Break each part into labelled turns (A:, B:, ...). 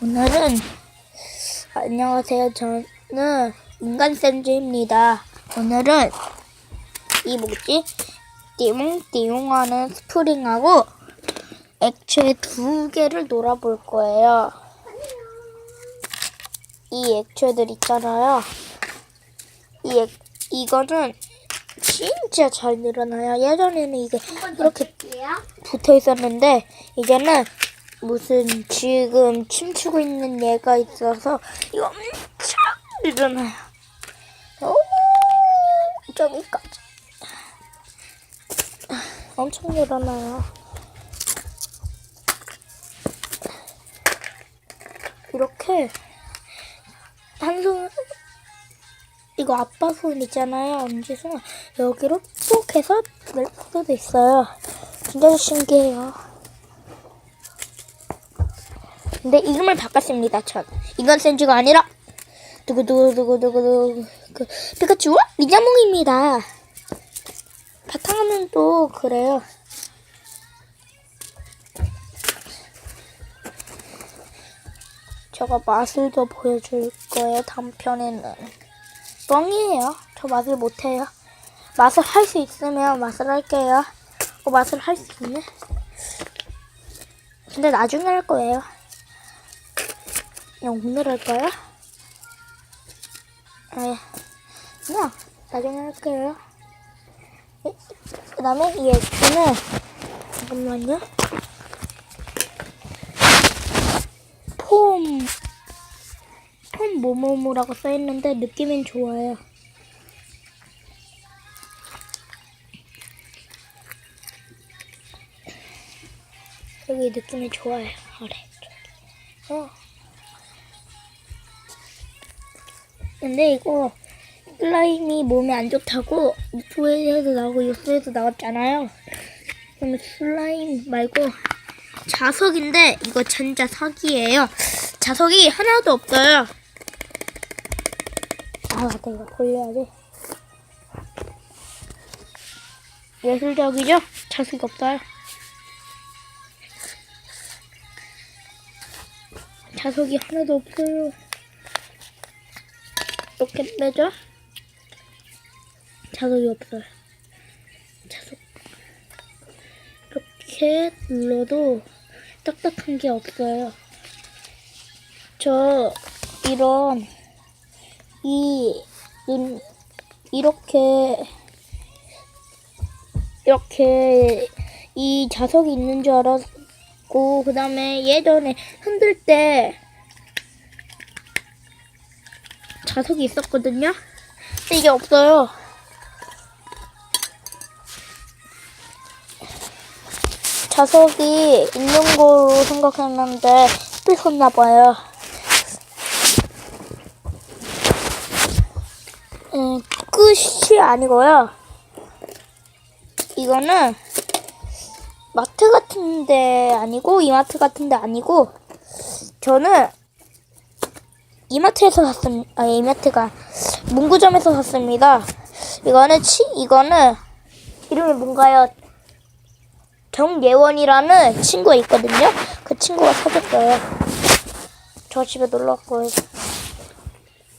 A: 오늘은 안녕하세요. 저는 인간 샌즈입니다. 오늘은 이 뭐지? 띠용띠용하는 스프링하고 액체 두 개를 놀아볼 거예요. 이 액체들 있잖아요. 이 액, 이거는 진짜 잘 늘어나요. 예전에는 이게 이렇게 붙어 있었는데 이제는 무슨 지금 춤추고 있는 얘가 있어서 이거 엄청 늘어나요. 오, 저기까지 엄청 늘어나요. 이렇게 한 손, 이거 아빠 손 있잖아요. 엄지손. 여기로 쏙 해서 낼 수도 있어요. 진짜 신기해요. 근데 이름을 바꿨습니다. 전. 이건 센즈가 아니라 두구두구두구두구 그 피카츄와 리자몽입니다. 바탕화면 또 그래요. 제가 맛을 더 보여줄 거예요. 다음 편에는 뻥이에요. 저 맛을 못해요. 맛을 할 수 있으면 맛을 할게요. 어, 맛을 할 수 있네. 근데 나중에 할 거예요. 그냥 오늘 할까요? 아, 그냥 나중에 할게요. 그 다음에 이 액체는 잠깐만요. 폼, 폼 뭐뭐뭐라고 써있는데 느낌은 좋아요. 여기 느낌이 좋아요. 아래. 어. 근데 이거 슬라임이 몸에 안 좋다고 유튜브에도 나오고 뉴스에도 나왔잖아요. 그러면 슬라임 말고 자석인데 이거 전자 사기예요. 자석이 하나도 없어요. 아 맞다 이거 돌려야지. 예술적이죠? 자석이 없어요. 자석이 하나도 없어요. 이렇게 빼죠? 자석이 없어요. 자석. 이렇게 눌러도 딱딱한 게 없어요. 저 이런 이 눈, 이렇게 이렇게 이 자석이 있는 줄 알았고 그 다음에 예전에 흔들 때 자석이 있었거든요. 근데 이게 없어요. 자석이 있는 거로 생각했는데 뺏었나 봐요. 음, 끝이 아니고요. 이거는 마트 같은데 아니고 이마트 같은데 아니고 저는 이마트에서 샀습니다. 아, 이마트가 문구점에서 샀습니다. 이거는 치 이거는 이름이 뭔가요? 정예원이라는 친구가 있거든요. 그 친구가 사줬어요. 저 집에 놀러 왔고요.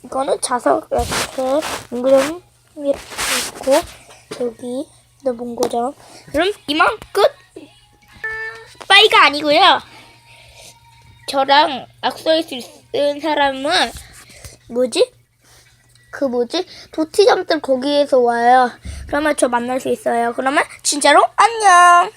A: 이거는 자석 이렇게 문구점 이렇게 있고 여기 또 문구점. 그럼 이만 끝. 빠이가 아니고요. 저랑 악수할 수 있 는 사람은 뭐지? 그 뭐지? 도티점들 거기에서 와요. 그러면 저 만날 수 있어요. 그러면 진짜로 안녕.